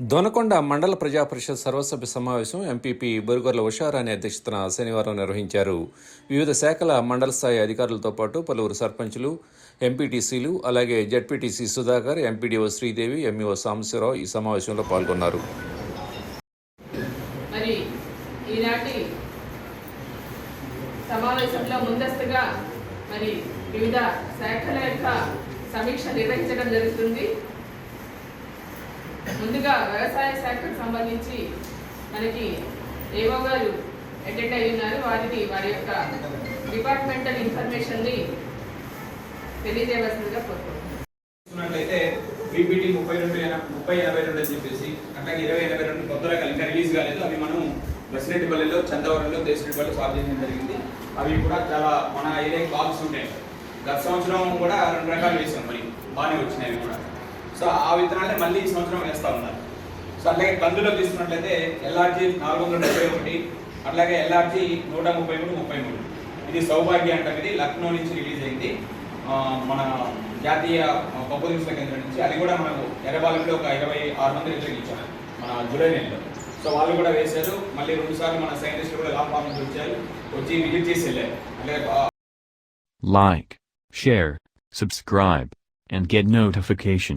Donakonda మండల ప్రజా పరిషత్ సర్వసభ్య సమావేశం ఎంపీపీ బొరుగొర్ల ఉషారాణి అధ్యక్షతన శనివారం నిర్వహించారు. వివిధ శాఖల మండల స్థాయి అధికారులతో పాటు పలువురు సర్పంచులు ఎంపీటీసీలు అలాగే ZPTC Sudhakar MPDO Sridevi MEO Sambasivarao ఈ సమావేశంలో పాల్గొన్నారు. మరి ఈనాటి సమావేశంలో ముందస్తుగా మరి వివిధ శాఖల యొక్క సమీక్ష నిర్వహించడం జరుగుతుంది. ముందుగా వ్యవసాయ శాఖకు సంబంధించి మనకి ఏవో గారు అటెండ్ అయి ఉన్నారు. వారిని వారి యొక్క డిపార్ట్మెంటల్ ఇన్ఫర్మేషన్ని తెలియజేయవలసిందిగా కోరుకుంటున్నట్లయితే చూసుకున్నట్లయితే బీపీటీ ముప్పై రెండు ముప్పై ఎనభై రెండు అని చెప్పేసి అట్లాగే ఇరవై ఎనభై రెండు కొత్త రకాలు ఇంకా రిలీజ్ కాలేదు. అవి మనం బసిరెడ్డిపల్లిలో చందవరంలో దేశరెడ్డిపల్లిలో సాల్వ్ చేయడం జరిగింది. అవి కూడా చాలా మన ఏరియాకి బాక్స్ ఉంటాయి గత సంవత్సరం కూడా రెండు రకాలు వేసాం మరి. బాగానే వచ్చినాయి అవి కూడా. సో ఆ విత్తనాలే మళ్ళీ ఈ సంవత్సరం వేస్తా ఉన్నారు. సో అట్లాగే కందులో తీసుకున్నట్లయితే ఎల్ఆర్జీ నాలుగు వందల డెబ్బై ఒకటి అట్లాగే ఎల్ఆర్జీ నూట ముప్పై మూడు ముప్పై మూడు. ఇది సౌభాగ్య అంటాం ఇది. లక్నో నుంచి రిలీజ్ అయింది. మన జాతీయ పప్పు దినుసుల కేంద్రం నుంచి. అది కూడా మనకు ఎర్రబాలెంలో ఒక ఇరవై ఆరు మంది రిజర్వ్ ఇచ్చారు మన జూలై నెలలో. సో వాళ్ళు కూడా వేశారు. మళ్ళీ రెండుసార్లు మన సైంటిస్టులు కూడా లాంగ్ ఫార్మ్ నుంచి వచ్చారు వచ్చి విజిట్ చేసి వెళ్ళారు. అంటే like share subscribe and get notification.